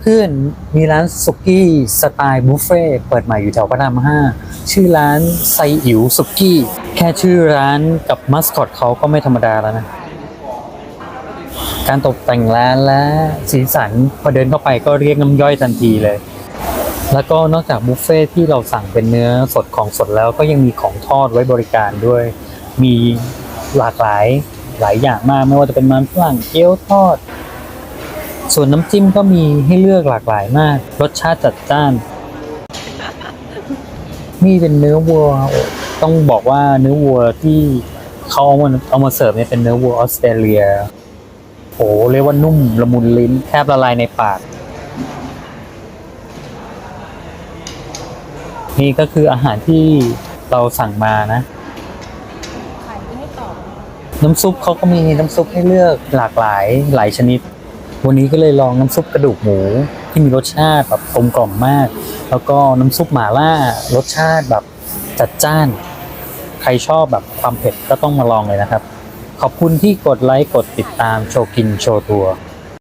เพื่อนๆ มีร้านสุกี้สไตล์บุฟเฟ่ต์เปิดใหม่อยู่แถวพระรามห้าชื่อร้านไซอิ๋วสุกี้ แค่ชื่อร้านกับมัสคอตเขาก็ไม่ธรรมดาแล้วนะ การตกแต่งร้านและสีสันพอเดินเข้าไปก็เรียกน้ำย่อยทันทีเลย แล้วก็นอกจากบุฟเฟ่ที่เราสั่งเป็นเนื้อสดของสดแล้วก็ยังมีของทอดไว้บริการด้วย มีหลากหลายหลายอย่างมากไม่ว่าจะเป็นมันฝรั่งเกี๊ยวทอด ส่วนน้ำจิ้มก็มีให้เลือกหลากหลายมาก รสชาติจัดจ้าน นี่เป็นเนื้อวัว ต้องบอกว่าเนื้อวัวที่เขาเอามาเอามาเสิร์ฟเนี่ยเป็นเนื้อวัวออสเตรเลีย โอ้เรียกว่านุ่มละมุนลิ้นแทบละลายในปาก นี่ก็คืออาหารที่เราสั่งมานะขายไม่ให้ตอบน้ำซุปเขาก็มีน้ำซุปให้เลือกหลากหลายหลายชนิด วันนี้ก็เลยลองน้ำซุปกระดูกหมูที่มีรสชาติแบบกลมกล่อมมาก แล้วก็น้ำซุปหม่าล่ารสชาติแบบจัดจ้าน ใครชอบแบบความเผ็ดก็ต้องมาลองเลยนะครับ ขอบคุณที่กดไลค์กดติดตามโชว์กินโชว์ทัวร์